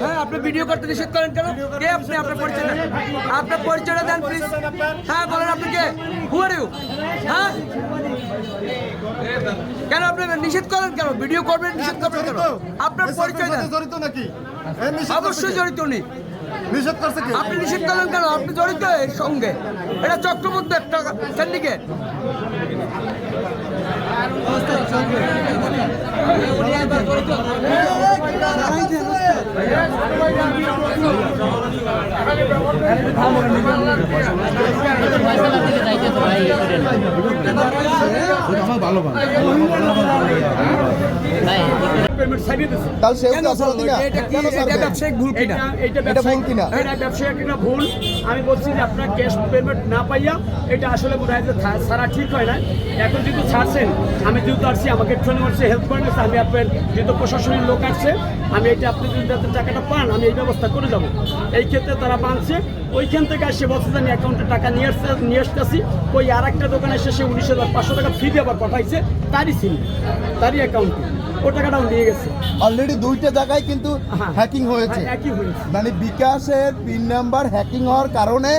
হ্যাঁ আপনি ভিডিও করতে নিষেধ করেন কেন? কে আপনি? আপনার পরিচয় আপনার পরিচয়টা দেন প্লিজ হ্যাঁ বলেন আপনি কে? হু আর ইউ হ্যাঁ? কেন আপনি নিষেধ করেন কেন? ভিডিও করবেন নিষেধ করবেন কেন? আপনার পরিচয় দেন। জড়িত নাকি? অবশ্যই জড়িত নেই নিষেধ করছে কি? আপনি নিষেধ করলেন কেন? আপনি জড়িত এর সঙ্গে। এটা চক্রবর্তী একটা সিন্ডিকেট তাহলে সেও কি অপরাধী না কেন? এটা ব্যবসায়িক ভুল কিনা? এটা ভুল কিনা? এটা ব্যবসায়িক একটা ভুল। আমি বলছি যে আপনার ক্যাশ পেমেন্ট না পাইয়া এটা আসলে মনে হয় যে ছাড়া ঠিক হয় না। এখন যেহেতু ছাড়ছেন আমি যেহেতু আসছি আমাকে ফোন করছে হেল্প করে গেছে আমি আপনার যেহেতু প্রশাসনের লোক আসছে আমি এটা আপনি যদি যাতে টাকাটা পান আমি এই ব্যবস্থা করে যাব। এই ক্ষেত্রে তারা মানছে ওইখান থেকে এসে বলছে যে আমি অ্যাকাউন্টে টাকা নিয়ে আসতে নিয়ে আসতেছি। ওই আর একটা দোকানে এসে সে উনিশ হাজার পাঁচশো টাকা ফ্রি আবার পাঠাইছে তারই সিম তারই অ্যাকাউন্টে ও টাকাটাও নিয়ে গেছে। অলরেডি দুইটা জায়গায় কিন্তু হ্যাঁ। হ্যাকিং হয়েছে। হ্যাঁ, একই হয়েছে। মানে বিকাশের পিন নাম্বার হ্যাকিং হওয়ার কারণে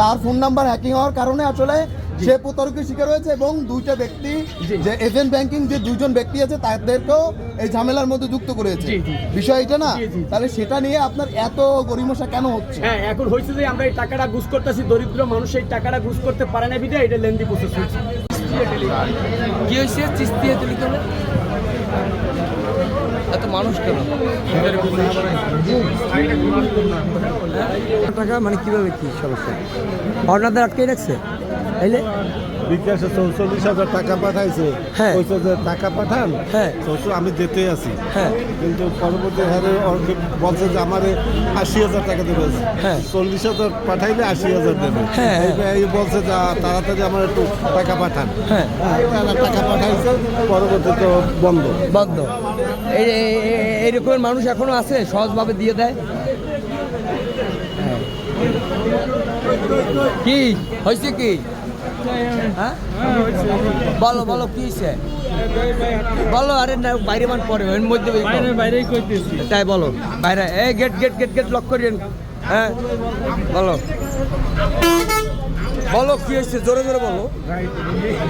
তার ফোন নাম্বার হ্যাকিং হওয়ার কারণে আসলে সে প্রতারকের শিকার হয়েছে এবং দুইটা ব্যক্তি যে এজেন্ট ব্যাংকিং যে দুইজন ব্যক্তি আছে তাদেরকেও এই ঝামেলার মধ্যে যুক্ত করেছে। বিষয় এটা না। তাহলে সেটা নিয়ে আপনার এত গরিমসা কেন হচ্ছে? হ্যাঁ এখন হয়েছে যে আমরা এই টাকাটা ঘুষ করতেছি দরিদ্র মানুষ এই টাকাটা ঘুষ করতে পারে না বিধায় এটা লেন্দি প্রসেস হচ্ছে কি হয়েছে? এত মানুষ কেন? টাকা মানে কীভাবে কি সমস্যা? অর্ণাদের আটকে রাখছে? তাইলে? বিকাশে চৌচল্লিশ হাজার টাকা পাঠাইছে। হ্যাঁ। টাকা পাঠান। হ্যাঁ। আমি যেতে আছি। হ্যাঁ। কিন্তু পরবর্তী হারে বলছে যে আমার আশি হাজার টাকা দেবে। হ্যাঁ। চল্লিশ হাজার পাঠাইলে আশি হাজার দেবে। হ্যাঁ, হ্যাঁ। এই বলছে যে তাড়াতাড়ি আমার একটু টাকা পাঠান। হ্যাঁ। হ্যাঁ, টাকা পাঠাইছে পরবর্তীতে বন্ধ। বন্ধ। এই এই- এই- এই রকমের মানুষ এখনও আছে সহজভাবে দিয়ে দেয়? কি? হয়েছে কি? হ্যাঁ বলো বলো কি হয়েছে বলো আরে না বাইরে মান পরে এর মধ্যে বাইরে বাইরেই কইতেছি। তাই বলো বাইরে এই gate gate gate gate lock করেন হ্যাঁ বলো। বলো কি হয়েছে জোরে জোরে বলো।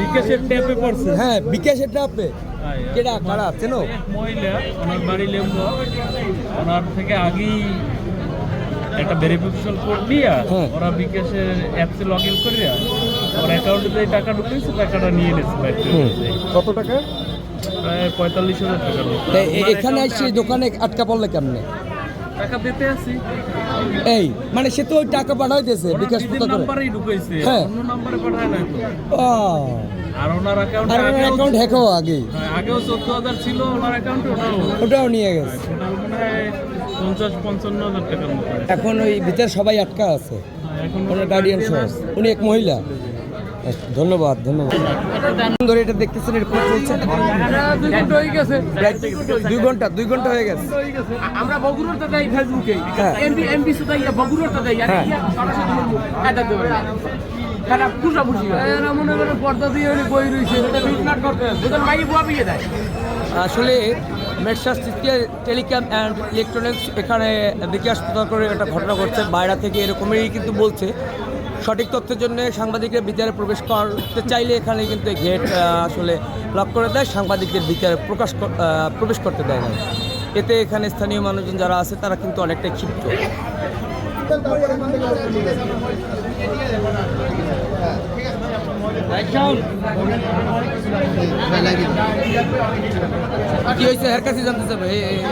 বিকাশের ট্যাপে পড়ছে। হ্যাঁ বিকাশের ট্যাপে। কেডা কারা চেনো মহিলা ওনার বাড়ি লেম্ব ওনার থেকে আগেই একটা ভেরিফিকেশন কোড হ্যাঁ। ওরা বিকাশের অ্যাপসে লগ ইন করিয়া ওর অ্যাকাউন্টে যে টাকা ঢুকেছে টাকাটা নিয়ে নিয়েছে কত টাকা? প্রায় পঁয়তাল্লিশ হাজার এ- এখানে এসে দোকানে আটকা পড়লে কেমনে? টাকা দিতে আসি। এই মানে সে তো ওই টাকা পাঠাইতেছে বিকাশ নাম্বারেই হ্যাঁ। অন্য নাম্বারে পাঠায় তো। আর ওনার অ্যাকাউন্টে আর অ্যাকাউন্ট হ্যাকও আগে। হ্যাঁ, আগেও চোদ্দ হাজার ছিল ওনার অ্যাকাউন্টে ওটাও। ওটাও নিয়ে গেছে। মনে হয় পঞ্চাশ পঞ্চান্ন হাজার টাকার মতো। এখন ওই ভিতরে সবাই আটকা আছে। এখন ওনার গার্ডিয়ান সহ। উনি এক মহিলা। ধন্যবাদ ধন্যবাদ। ধরে এটা দেখতেছেন এরকম চলছে দুই ঘণ্টা হয়ে গেছে দুই ঘণ্টা দুই ঘণ্টা হয়ে গেছে। আমরা বগুড়াতে দেই ফেসবুকে। হ্যাঁ। এমবি এমবি সুদা ইয়া বগুড়াতে দেই আর হ্যাঁ। ইয়া এটা দেবে খারাপ পুষা এরা মনে করে পর্দা দিয়ে হলে বই রইছে এটা বিটনাট করতে ওদের মাইকে বুয়া বিয়ে দেয়। আসলে মেটসাস টেলিকম অ্যান্ড ইলেকট্রনিক্স এখানে বিকাশ প্রদান করে একটা ঘটনা ঘটছে। বাইরে থেকে এরকমই কিন্তু বলছে। সঠিক তথ্যের জন্য সাংবাদিকদের বিচারে প্রবেশ করতে চাইলে এখানে কিন্তু গেট আসলে লক করে দেয়। সাংবাদিকদের বিচারে প্রকাশ প্রবেশ করতে দেয় না। এতে এখানে স্থানীয় মানুষজন যারা আছে, তারা কিন্তু অনেকটাই ক্ষিপ্ত। কি হয়েছে এর কাছে জানতে চাবে এই- এই-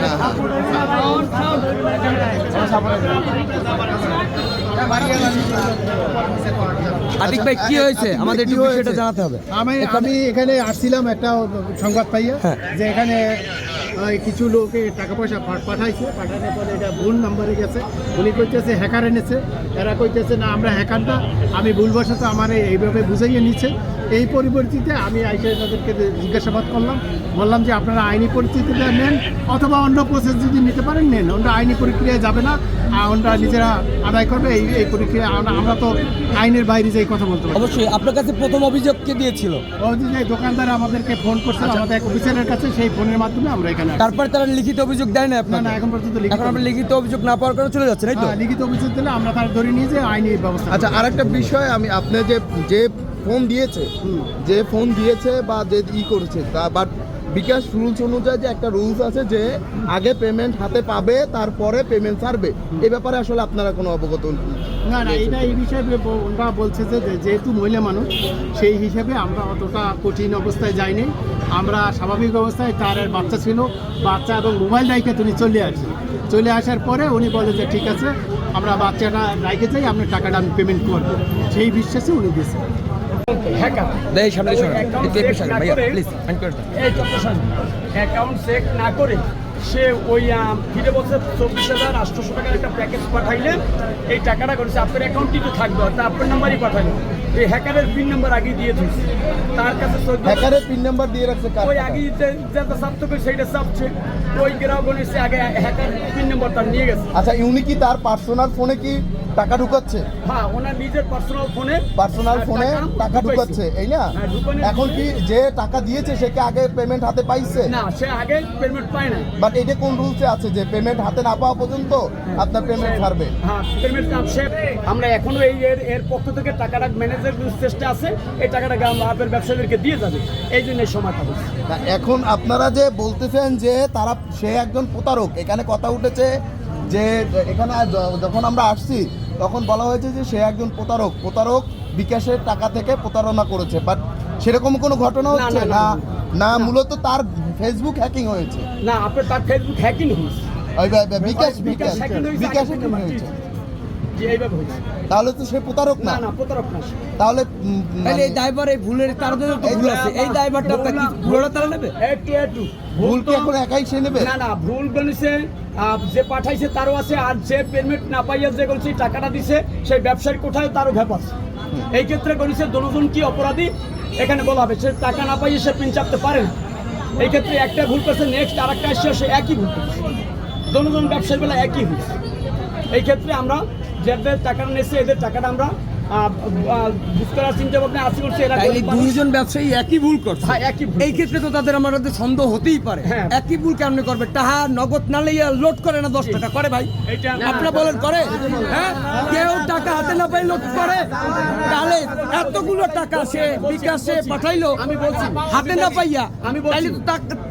ভাই কি হয়েছে আমাদের একটু বিষয়টা জানাতে হবে। আমি আমি এখানে আসছিলাম একটা সংবাদ পাইয়া হ্যাঁ। যে এখানে কিছু লোকে টাকা পয়সা পাঠাইছে। পাঠানোর পরে এটা ভুল নাম্বারে গেছে। উনি করতেছে হ্যাকার এনেছে। এরা কইতেছে, না, আমরা হ্যাকারটা আমি ভুলবশত আমার এইভাবে বুঝাইয়ে নিচ্ছে এই পরিবর্তিতে আমি আইসে তাদেরকে জিজ্ঞাসাবাদ করলাম। বললাম যে, আপনারা আইনি পরিস্থিতিটা নেন অথবা অন্য প্রসেস যদি নিতে পারেন, নেন। অন্য আইনি প্রক্রিয়ায় যাবে না। আর নিজেরা আদায় করবে এই এই প্রক্রিয়া আমরা- আমরা তো আইনের বাইরে যাই কথা বলতে পারি। অবশ্যই আপনার কাছে প্রথম অভিযোগ কে দিয়েছিল? ওই যে দোকানদার আমাদেরকে ফোন করছিল আমাদের এক অফিসারের কাছে সেই ফোনের মাধ্যমে আমরা এখানে। তারপরে তারা লিখিত অভিযোগ দেয় না না আপনার না এখন পর্যন্ত লিখিত এখন আপনি লিখিত অভিযোগ না পাওয়ার কারণে চলে যাচ্ছে তাই তো? হ্যাঁ, লিখিত অভিযোগ দিলে আমরা তার ধরে নিয়ে যে আইনি ব্যবস্থা আচ্ছা আরেকটা বিষয় আমি আপনি যে যে ফোন দিয়েছে যে ফোন দিয়েছে বা যে ই করেছে তা বাট বিকাশ রুলস অনুযায়ী যে একটা রুলস আছে যে আগে পেমেন্ট হাতে পাবে, তারপরে পেমেন্ট ছাড়বে। এ ব্যাপারে আসলে আপনারা কোনো অবগত না না, এটা এই বিষয়ে ওরা বলছে যে যেহেতু মহিলা মানুষ, সেই হিসেবে আমরা অতটা কঠিন অবস্থায় যাইনি। আমরা স্বাভাবিক অবস্থায় তার বাচ্চা ছিল, বাচ্চা এবং মোবাইল রাইখে তুমি চলে আসি চলে আসার পরে উনি বলে যে, ঠিক আছে, আমরা বাচ্চাটা রাইখে যাই, আপনার টাকাটা আমি পেমেন্ট করব। সেই বিশ্বাসে উনি দিয়েছে হ্যাকার দেয় সামনে ভাইয়া প্লিজ অ্যাকাউন্ট চেক না করে সে ওই আম, ফিরে বলছে চব্বিশ হাজার আটশোশো টাকার একটা প্যাকেজ পাঠাইলে এই টাকাটা করেছে। আপনার অ্যাকাউন্টই তো থাকবে তা আপনার নাম্বারই পাঠাইলো। এই হ্যাকারের পিন নাম্বার আগে দিয়ে দিয়েছে। তার কাছে হ্যাকারের পিন নাম্বার দিয়ে রাখছে ওই? আগে যেটা হবে সেইটা চাপছে ওই গ্রাহক এসে আগে হ্যাকার পিন নাম্বার তার নিয়ে গেছে। আচ্ছা উনি কি তার পার্সোনাল ফোনে কি টাকা ঢুকাচ্ছে? হ্যাঁ ওনার নিজের পার্সোনাল ফোনে পার্সোনাল ফোনে টাকা ঢুকাচ্ছে এই না? হ্যাঁ, এখন কি যে টাকা দিয়েছে সে কি আগে পেমেন্ট হাতে পাইছে? না সে আগে পেমেন্ট পায় না বাট এটা কোন রুলসে আছে যে পেমেন্ট হাতে না পাওয়া পর্যন্ত আপনার পেমেন্ট ছাড়বে? হ্যাঁ পেমেন্ট আমরা এখনও এই এর পক্ষ থেকে টাকাটা ম্যানেজার চেষ্টা আছে এই টাকাটা গ্রাম আপনার ব্যবসায়ীদেরকে দিয়ে যাবে। এই জন্য এই সময়টা হচ্ছে। এখন আপনারা যে বলতেছেন যে তারা সে একজন প্রতারক এখানে কথা উঠেছে যে এখানে যখন আমরা আসছি তখন বলা হয়েছে যে সে একজন প্রতারক প্রতারক বিকাশের টাকা থেকে প্রতারণা করেছে। বাট সেরকম কোনো ঘটনা হচ্ছে? না, না মূলত তার ফেসবুক হ্যাকিং হয়েছে। না আপনার তার ফেসবুক হ্যাকিং হয়েছে। বিকাশ বিকাশ বিকাশ hacking হয়েছে, তাহলে তো সে প্রতারক না। প্রতারক না তাহলে তাহলে এই মানে ড্রাইভার এই ভুলের তার জন্য তো ভুল আছে। এই ড্রাইভারটা কি ভুলটা তারা নেবে? একটু একটু ভুল কি এখন একাই সে নেবে? না না ভুল গণিছে যে পাঠাইছে তারও আছে আর যে পেমেন্ট না পাইয়া যে গণিছে টাকাটা দিছে সেই ব্যবসায়ী কোথায় তারও ভ্যাপ আছে। এই ক্ষেত্রে গণিছে দুজন কি অপরাধী? এখানে বলা হবে সে টাকা না পাইয়ে সে পিন চাপতে পারে না। এই ক্ষেত্রে একটা ভুল করছে নেক্সট আর একটা আসছে সে একই ভুল করছে। দুজন ব্যবসায়ী বেলা একই হয়েছে। এই ক্ষেত্রে আমরা যাদের টাকাটা নিয়েছে এদের টাকাটা আমরা দুইজন ব্যবসায়ী একই ভুল করছে। হ্যাঁ, একই এই ক্ষেত্রে তো তাদের আমার মধ্যে সন্দেহ হতেই পারে। হ্যাঁ। একই ভুল কেমনে করবে? টাহা নগদ না লইয়া লোড করে না দশ টাকা? করে ভাই। আপনারা বলেন করে? হ্যাঁ? কেউ টাকা হাতে না পাই লোড করে? তাহলে এতগুলো টাকা সে বিকাশে পাঠাইলো। আমি বলছি হাতে না পাইয়া আমি বলছি।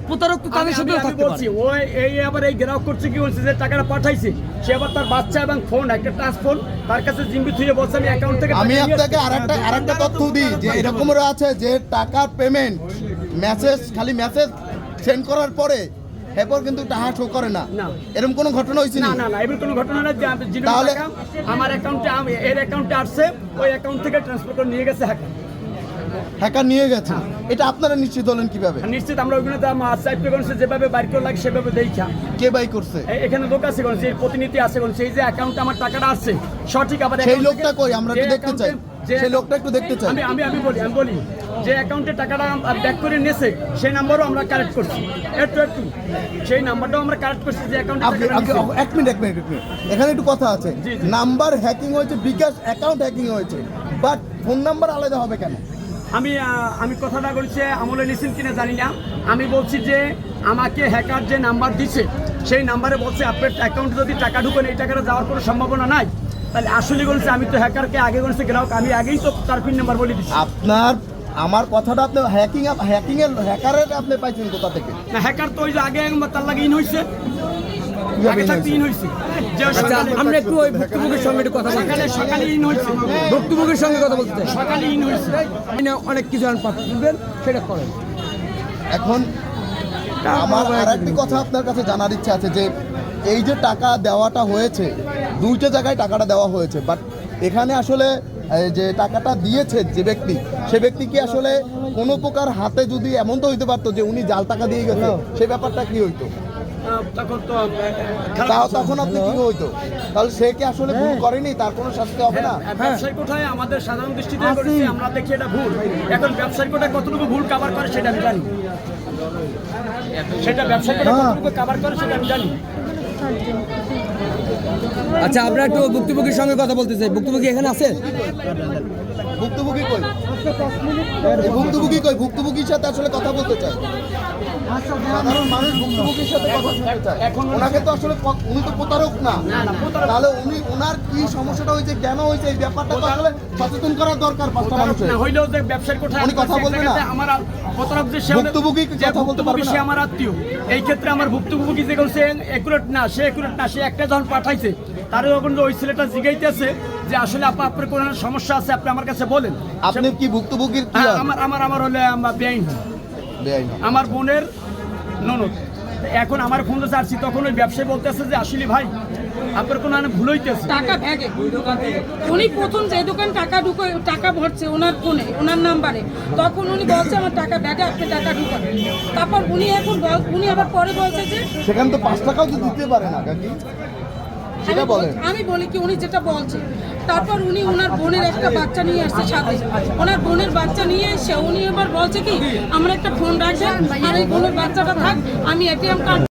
প্রতারক তো তাদের আমি থাকতে পারে। ওই এই আবার এই গ্রাহক করছে কি বলছে যে টাকাটা পাঠাইছে। সে আবার তার বাচ্চা এবং ফোন একটা টাচ ফোন তার কাছে জিম্বি থুয়ে বলছে আমি অ্যাকাউন্ট থেকে আমি আপনাকে আরেকটা আরেকটা তথ্য দিই যে এরকমেরও আছে যে টাকার পেমেন্ট মেসেজ খালি মেসেজ সেন্ড করার পরে এরপর কিন্তু টাকা শো করে না। না। এরকম কোনো ঘটনা হয়েছে না না? না না কোনো ঘটনা না যে আমি- আমার অ্যাকাউন্টে এর অ্যাকাউন্টে আসছে ওই অ্যাকাউন্ট থেকে ট্রান্সফার করে নিয়ে গেছে হ্যাকার হ্যাকার নিয়ে গেছে। এটা আপনারা নিশ্চিত হলেন কীভাবে? নিশ্চিত আমরা ওইখানে তো আমার সাইড করছে যেভাবে বাইর করে লাগে সেভাবে দেখা কে বাই করছে? এখানে লোক আছে কোন সেই প্রতিনিধি আছে কোন সেই যে অ্যাকাউন্টে আমার টাকাটা আসছে সঠিক আবার সেই লোকটা কই? আমরা যে দেখতে চাই। যে সেই লোকটা একটু দেখতে চাই। আমি আমি আমি বলি আমি বলি যে অ্যাকাউন্টে টাকাটা ব্যাক করে নিয়েছে সেই নাম্বারও আমরা কালেক্ট করছি। একটু একটু। সেই নাম্বারটাও আমরা কালেক্ট করছি যে অ্যাকাউন্টে। এক মিনিট এক মিনিট এখানে একটু কথা আছে। নাম্বার হ্যাকিং হয়েছে বিকাশ অ্যাকাউন্ট হ্যাকিং হয়েছে। বাট ফোন নাম্বার আলাদা হবে কেন? আমি আমি কথাটা বলছি আমলে নিছেন কিনা জানি না। আমি বলছি যে আমাকে হ্যাকার যে নাম্বার দিছে সেই নাম্বারে বলছে আপনার অ্যাকাউন্টে যদি টাকা ঢুকেন এই টাকাটা যাওয়ার কোনো সম্ভাবনা নাই। তাহলে আসলে বলছে আমি তো হ্যাকারকে আগে বলছে গ্রাহক আমি আগেই তো তার পিন নাম্বার বলে দিচ্ছি আপনার আমার কথাটা আপনি হ্যাকিং হ্যাকিং এর হ্যাকারের আপনি পাইছেন কোথা থেকে? না হ্যাকার তো ওই যে আগে তার লাগে ইন হয়েছে আমরা একটু ওই ভুক্তভোগীর সঙ্গে একটু কথা বলতে ভুক্তভোগীর সঙ্গে কথা বলতে সকালে ইন হয়েছে। অনেক কিছু আন পাঠাবেন সেটা করেন। এখন আমার আর একটি কথা আপনার কাছে জানার ইচ্ছা আছে যে এই যে টাকা দেওয়াটা হয়েছে দুইটা জায়গায় টাকাটা দেওয়া হয়েছে বাট এখানে আসলে যে টাকাটা দিয়েছে যে ব্যক্তি সে ব্যক্তি কি আসলে কোনো প্রকার হাতে যদি এমন তো হইতে পারতো যে উনি জাল টাকা দিয়ে গেছে সে ব্যাপারটা কি হইতো? তখন তো তাও তখন আপনি কি হইতো তাহলে সে কি আসলে ভুল করেনি? তার কোনো শাস্তি হবে না? হ্যাঁ, ব্যবসায়ী কোঠায় আমাদের সাধারণ দৃষ্টিতে করেছি আমরা দেখি এটা ভুল। এখন ব্যবসায়ী কোঠায় কতটুকু ভুল কাভার করে সেটা আমি জানি। সেটা ব্যবসায়ী কোঠায় কতটুকু কাভার করে সেটা আমি জানি। আচ্ছা আমরা একটু ভুক্তভোগীর সঙ্গে কথা বলতে চাই। ভুক্তভোগী এখানে আছে ভুক্তভোগী কই? ভুক্তভোগী কই? ভুক্তভোগীর সাথে আসলে কথা বলতে চাই সাধারণ মানুষ ভুক্তভোগীর সাথে কথা বলতে চায়। এখন- ওনাকে তো আসলে উনি তো প্রতারক না। তাহলে উনি ওনার কি সমস্যাটা হয়েছে কেন হয়েছে? এই ব্যাপারটা তো আসলে সচেতন করা দরকার পাঁচটা মানুষের। হইলেও যে ব্যবসায়ীর কোঠায় উনি কথা বলবে না? আমার প্রতারক যে সে ভুক্তভোগী কথা বলতে পারবে সে আমার আত্মীয়। এই ক্ষেত্রে আমার ভুক্তভোগী যে সে একুরেট না সে একুরেট না সে একটা যখন পাঠাইছে তার যখন ওই ছেলেটা জিগাইতেছে যে আসলে আপা আপনার কোনো সমস্যা আছে আপনি আমার কাছে বলেন। আপনি কি ভুক্তভোগীর কি হ্যাঁ, আমার আমার আমার হলে আমার বেআইন বেআইন। আমার বোনের ননদ এখন আমার ফোন চাচ্ছি তখন ওই ব্যবসায়ী বলতেছে যে আসলে ভাই আপনার কোনো মানে ভুল হইতেছে। টাকা ব্যাগে উনি প্রথম যে দোকান টাকা ঢুকে টাকা ভরছে ওনার ফোনে ওনার নাম্বারে তখন উনি বলছে আমার টাকা ব্যাগে আপনি টাকা ঢুকান। তারপর উনি এখন বল- উনি আবার পরে বলছে যে সেখানে তো পাঁচ টাকাও তো দিতে পারে না কাকি। সেটা বল- বলেন। আমি বলি কি উনি যেটা বলছে তারপর উনি ওনার বোনের একটা বাচ্চা নিয়ে আসছে সাথে। ওনার বোনের বাচ্চা নিয়ে এসে উনি এবার বলছে কি, আমার একটা ফোন রাখবেন আর এই বোনের বাচ্চাটা থাক, আমি এটিএম কার্ড